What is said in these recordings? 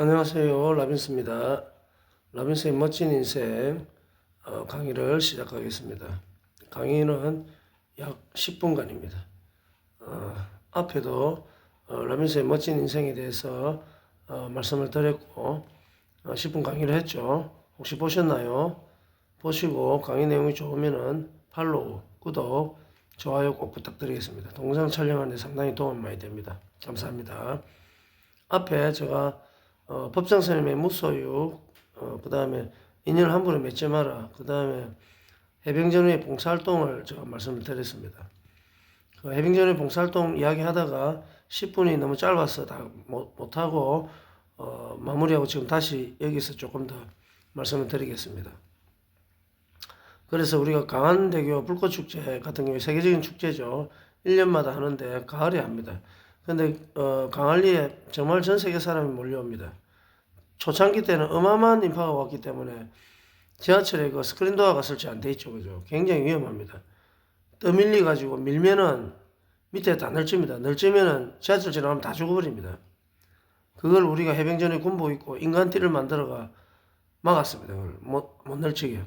안녕하세요. 라빈스입니다. 라빈스의 멋진 인생 어, 강의를 시작하겠습니다. 강의는 약 10분간입니다. 어, 앞에도 어, 라빈스의 멋진 인생에 대해서 어, 말씀을 드렸고 어, 10분 강의를 했죠. 혹시 보셨나요? 보시고 강의 내용이 좋으면은 팔로우, 구독, 좋아요 꼭 부탁드리겠습니다. 동영상 촬영하는데 상당히 도움 많이 됩니다. 감사합니다. 앞에 제가 어, 법정 스님의 무소유, 어, 그 다음에 인연 함부로 맺지 마라, 그 다음에 해병전 후의 봉사활동을 제가 말씀을 드렸습니다. 그 해병전 후의 봉사활동 이야기하다가 10분이 너무 짧아서 다 못, 못하고 어, 마무리하고 지금 다시 여기서 조금 더 말씀을 드리겠습니다. 그래서 우리가 강한대교 불꽃축제 같은 경우에 세계적인 축제죠. 1년마다 하는데 가을에 합니다. 근데 어, 강할리에 정말 전 세계 사람이 몰려옵니다. 초창기 때는 어마어마한 인파가 왔기 때문에 지하철에 그 스크린 도어가 설치 안 돼 있죠. 그죠? 굉장히 위험합니다. 떠밀리 가지고 밀면은 밑에 다 널집니다. 널지면은 지하철 지나가면 다 죽어버립니다. 그걸 우리가 해병전에 군복 입고 인간띠를 만들어가 막았습니다. 그걸 못, 못 널치게.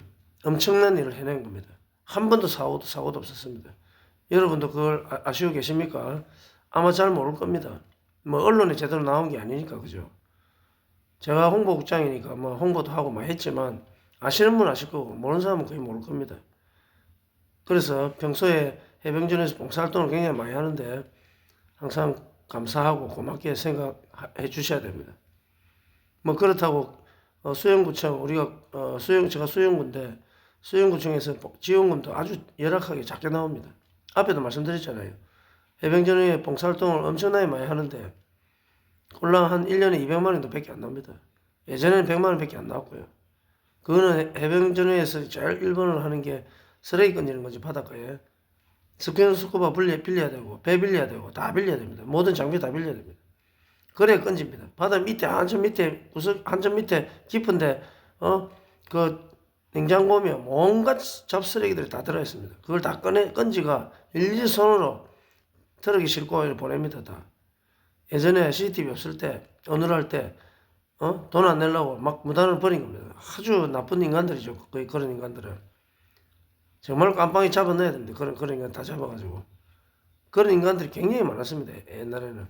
엄청난 일을 해낸 겁니다. 한 번도 사고도 사고도 없었습니다. 여러분도 그걸 아- 아시고 계십니까? 아마 잘 모를 겁니다. 뭐 언론에 제대로 나온 게 아니니까 그죠. 제가 홍보국장이니까 뭐 홍보도 하고 막 했지만 아시는 분 아실 거고 모르는 사람은 거의 모를 겁니다. 그래서 평소에 해병전에서 봉사활동을 굉장히 많이 하는데 항상 감사하고 고맙게 생각해 주셔야 됩니다. 뭐 그렇다고 어, 수영구청 우리가 어, 수영 제가 수영구인데 수영구청에서 복- 지원금도 아주 열악하게 작게 나옵니다. 앞에도 말씀드렸잖아요. 해병전 후에 봉사활동을 엄청나게 많이 하는데 꼴랑 한 1년에 200만 원도 밖에 안 나옵니다. 예전에는 100만 원 밖에 안 나왔고요. 그거는 해병전 후에서 제일 1번으로 하는 게 쓰레기 건지는 거지 바닷가에. 스키는 스쿠버 빌려, 빌려야 되고 배 빌려야 되고 다 빌려야 됩니다. 모든 장비 다 빌려야 됩니다. 그래 건집니다. 바다 밑에 한참 밑에 구석 한참 밑에 깊은데 어 그 냉장고며 온갖 잡쓰레기들이 다 들어 있습니다. 그걸 다 꺼내 건지가 일일이 손으로 싣고 이렇게 보냅니다 다. 예전에 CCTV 없을 때 오늘 할 때 어? 돈 안 내려고 막 무단으로 버린 겁니다. 아주 나쁜 인간들이죠. 거의 그런 인간들은. 정말 깜빵이 잡아내야 됩니다. 그런, 그런 인간 다 잡아가지고. 그런 인간들이 굉장히 많았습니다. 옛날에는.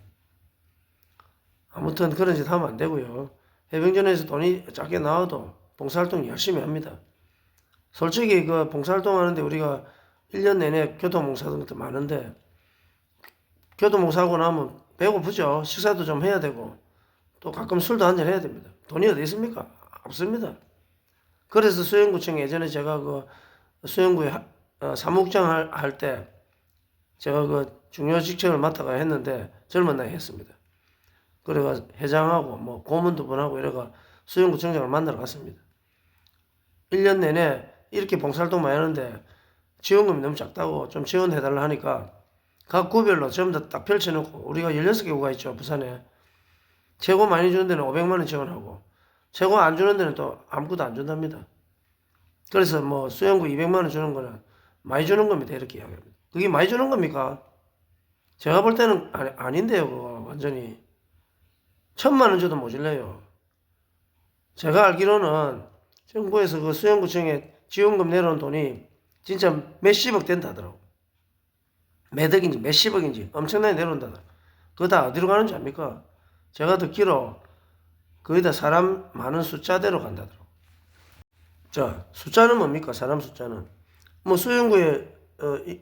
아무튼 그런 짓 하면 안 되고요. 해병전에서 돈이 작게 나와도 봉사활동 열심히 합니다. 솔직히 그 봉사활동 하는데 우리가 1년 내내 교통봉사하는 것도 많은데 교통봉사하고 나면 배고프죠. 식사도 좀 해야 되고 또 가끔 술도 한잔 해야 됩니다. 돈이 어디 있습니까? 없습니다. 그래서 수영구청 예전에 제가 그 수영구에 하- 어, 사무국장 할 때 제가 그 중요 직책을 맡아가 했는데 젊은 나이 했습니다. 그래가 회장하고 뭐 고문도 분하고 이래가 수영구청장을 만나러 갔습니다. 1년 내내 이렇게 봉사활동 많이 하는데 지원금이 너무 작다고 좀 지원해달라 하니까 각 구별로 전부 다 딱 펼쳐놓고 우리가 16개 구가 있죠 부산에 최고 많이 주는 데는 500만 원 지원하고 최고 안 주는 데는 또 아무것도 안 준답니다. 그래서 뭐 수영구 200만 원 주는 거는 많이 주는 겁니다 이렇게 이야기합니다. 그게 많이 주는 겁니까? 제가 볼 때는 아니, 아닌데요 그거 완전히 천만 원 줘도 모질래요. 제가 알기로는 정부에서 그 수영구청에 지원금 내놓은 돈이 진짜 몇십억 된다더라고. 매덕인지 몇십억인지 엄청나게 내놓는다더라. 그거 다 어디로 가는지 압니까? 제가 듣기로 거의 다 사람 많은 숫자대로 간다더라고. 자, 숫자는 뭡니까? 사람 숫자는. 뭐 수영구에 어, 이-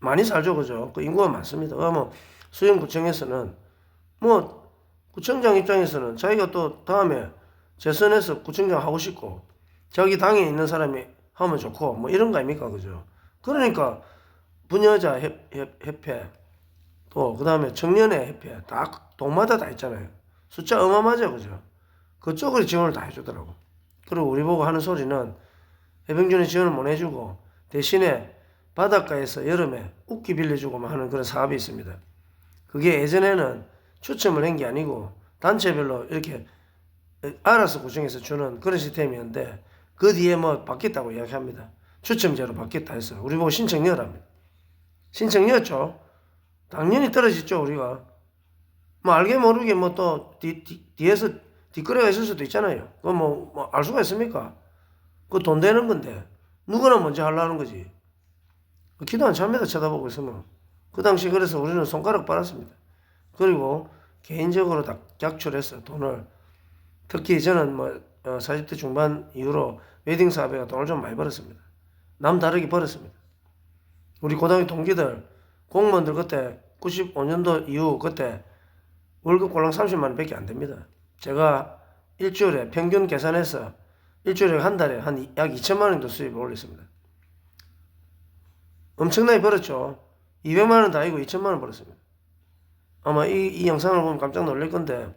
많이 살죠, 그죠? 그 인구가 많습니다. 그러면 수영구청에서는 뭐 구청장 입장에서는 자기가 또 다음에 재선해서 구청장 하고 싶고 자기 당에 있는 사람이 하면 좋고 뭐 이런 거 아닙니까 그죠 그러니까 부녀자 협회 또 그다음에 청년회 협회 다 동마다 다 있잖아요 숫자 어마어마하죠 그죠 그쪽으로 지원을 다 해주더라고 그리고 우리 보고 하는 소리는 해병준에 지원을 못 해주고 대신에 바닷가에서 여름에 웃기 빌려주고 뭐 하는 그런 사업이 있습니다 그게 예전에는 추첨을 한 게 아니고 단체별로 이렇게 알아서 구청에서 주는 그런 시스템이었는데 그 뒤에 뭐 바뀌었다고 이야기합니다. 추첨제로 바뀌었다 해서 우리 보고 신청 넣으랍니다. 신청 넣었죠. 당연히 떨어졌죠 우리가. 뭐 알게 모르게 뭐 또 뒤에서 뒷거래가 있을 수도 있잖아요. 그거 뭐, 뭐, 알 수가 있습니까? 그거 돈 되는 건데. 누구나 먼저 하려는 거지. 그 기도 안 찹니다. 쳐다보고 있으면. 그 당시 그래서 우리는 손가락 빨았습니다. 그리고 개인적으로 다 약출했어요. 돈을. 특히 저는 뭐, 어, 40대 중반 이후로 웨딩 사업에 돈을 좀 많이 벌었습니다. 남 다르게 벌었습니다. 우리 고등학교 동기들, 공무원들 그때 95년도 이후 그때 월급 꼴랑 30만 원밖에 안 됩니다. 제가 일주일에 평균 계산해서 일주일에 한 달에 한 약 2천만 원 정도 수입을 올렸습니다. 엄청나게 벌었죠. 200만 원도 아니고 2천만 원 벌었습니다. 아마 이, 이 영상을 보면 깜짝 놀랄 건데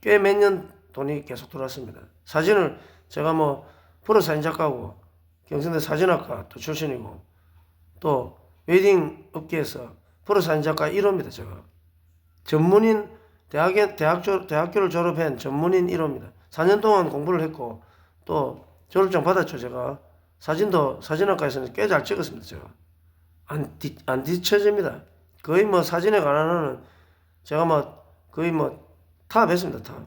꽤 몇 년 돈이 계속 들어왔습니다. 사진을 제가 뭐 프로 사진 작가고 경성대 사진학과 또 출신이고 또 웨딩 업계에서 프로 사진 작가 1호입니다. 제가 전문인 대학에 대학 졸 대학교를 졸업한 전문인 1호입니다. 4년 동안 공부를 했고 또 졸업장 받았죠. 제가 사진도 사진학과에서는 꽤 잘 찍었습니다. 제가 안, 뒤, 안 뒤처집니다. 거의 뭐 사진에 관한 한은 제가 뭐 거의 뭐 탑했습니다. 탑.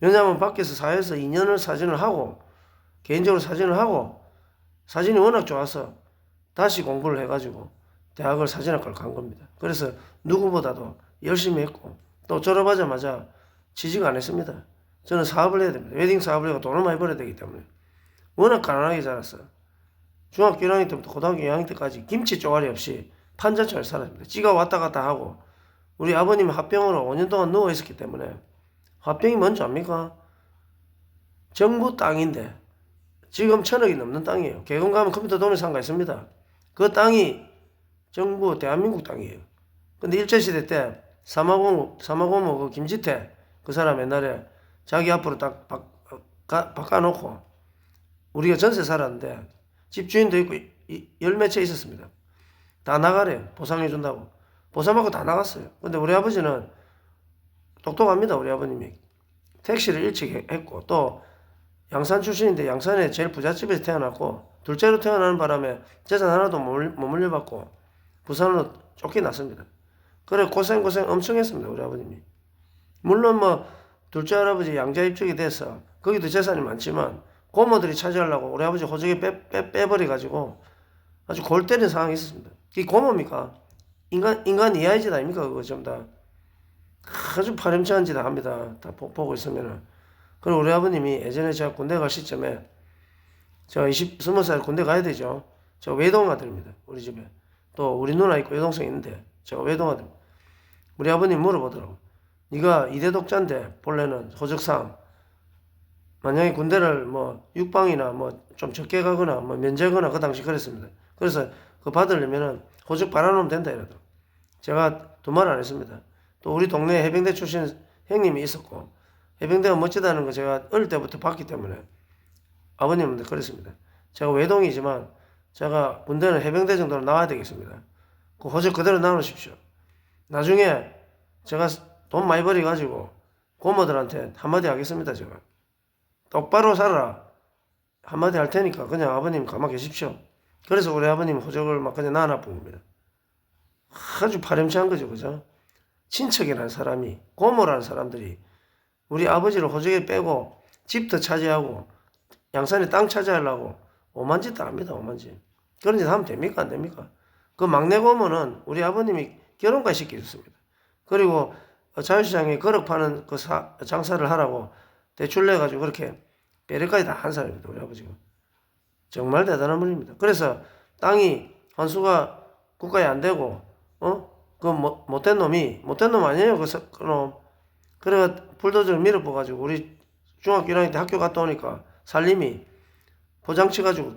왜냐하면 밖에서 사회에서 2년을 사진을 하고 개인적으로 사진을 하고 사진이 워낙 좋아서 다시 공부를 해가지고 대학을 사진학과를 간 겁니다. 그래서 누구보다도 열심히 했고 또 졸업하자마자 취직 안 했습니다. 저는 사업을 해야 됩니다. 웨딩 사업을 해서 돈을 많이 벌어야 되기 때문에 워낙 가난하게 자랐어요. 중학교 1학년 때부터 고등학교 2학년 때까지 김치 쪼가리 없이 판자촌에 살았습니다. 찌가 왔다 갔다 하고 우리 아버님은 합병으로 5년 동안 누워 있었기 때문에 합병이 뭔지 압니까? 정부 땅인데 지금 천억이 넘는 땅이에요. 개건 가면 컴퓨터 도매 상가 있습니다. 그 땅이 정부 대한민국 땅이에요. 근데 일제시대 때 사마고모, 사마고모 그 김지태 그 사람 옛날에 자기 앞으로 딱 바, 가, 바꿔놓고 우리가 전세 살았는데 집주인도 있고 열몇 채 있었습니다. 다 나가래요. 보상해준다고. 보상받고 다 나갔어요. 근데 우리 아버지는 똑똑합니다. 우리 아버님이. 택시를 일찍 해- 했고 또 양산 출신인데 양산에 제일 부잣집에서 태어났고 둘째로 태어나는 바람에 재산 하나도 못 물려받고 부산으로 쫓겨났습니다. 그래 고생 고생 엄청 했습니다. 우리 아버님이. 물론 뭐 둘째 할아버지 양자 입적이 돼서 거기도 재산이 많지만 고모들이 차지하려고 우리 아버지 호적에 빼, 빼, 빼버려가지고 아주 골 때리는 상황이 있었습니다. 그게 고모입니까? 인간, 인간 이하의 짓 아닙니까? 그거 전부 다. 아주 파렴치한 짓 합니다. 다 보- 보고 있으면은. 그리고 우리 아버님이 예전에 제가 군대 갈 시점에 제가 20, 20살 군대 가야 되죠. 제가 외동 아들입니다. 우리 집에. 또 우리 누나 있고 여동생 있는데 제가 외동 아들. 우리 아버님 물어보더라고. 네가 이대 독자인데 본래는 호적상 만약에 군대를 뭐 육방이나 뭐 좀 적게 가거나 뭐 면제거나 그 당시 그랬습니다. 그래서 그 받으려면은 호적 받아놓으면 된다 이러더라고. 제가 두 말 안 했습니다. 또 우리 동네에 해병대 출신 형님이 있었고 해병대가 멋지다는 거 제가 어릴 때부터 봤기 때문에 아버님한테 그랬습니다. 제가 외동이지만 제가 군대는 해병대 정도로 나와야 되겠습니다. 그 호적 그대로 나누십시오. 나중에 제가 돈 많이 벌어가지고 고모들한테 한마디 하겠습니다. 제가 똑바로 살아라. 한마디 할 테니까 그냥 아버님 가만 계십시오. 그래서 우리 아버님 호적을 막 그냥 나눠본 겁니다. 아주 파렴치한 거죠, 그죠? 친척이라는 사람이, 고모라는 사람들이 우리 아버지를 호적에 빼고 집도 차지하고 양산에 땅 차지하려고 오만 짓다 합니다, 오만 짓. 그런 짓 하면 됩니까, 안 됩니까? 그 막내 고모는 우리 아버님이 결혼까지 시켜줬습니다. 그리고 자유시장에 거럭 파는 그 사, 장사를 하라고 대출 내가지고 그렇게 배려까지 다 한 사람입니다, 우리 아버지가. 정말 대단한 분입니다. 그래서 땅이 환수가 국가에 안 되고, 어? 그 못- 못된 놈이, 못된 놈 아니에요, 그, 사- 그 놈. 그래가 불도저를 밀어버가지고 우리 중학교 1학년 때 학교 갔다 오니까 살림이 포장치가지고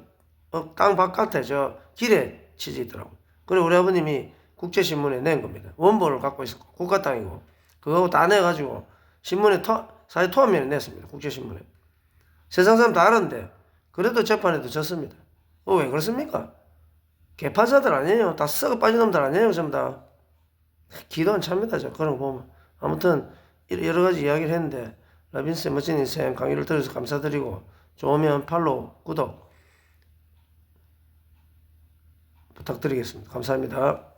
어, 땅 바깥에 저 길에 치져 있더라고. 그래 우리 아버님이 국제신문에 낸 겁니다. 원본을 갖고 있었고 국가 땅이고 그거 다 내가지고 신문에 토, 사회 토합면에 냈습니다. 국제신문에. 세상 사람 다 아는데 그래도 재판에도 졌습니다. 어, 왜 그렇습니까? 개파자들 아니에요. 다 썩어 빠진 놈들 아니에요. 전부 다. 기도 안 찹니다. 저 그런 거 보면. 아무튼 여러 가지 이야기를 했는데 라빈스의 멋진 인생 강의를 들어서 감사드리고 좋으면 팔로우, 구독 부탁드리겠습니다. 감사합니다.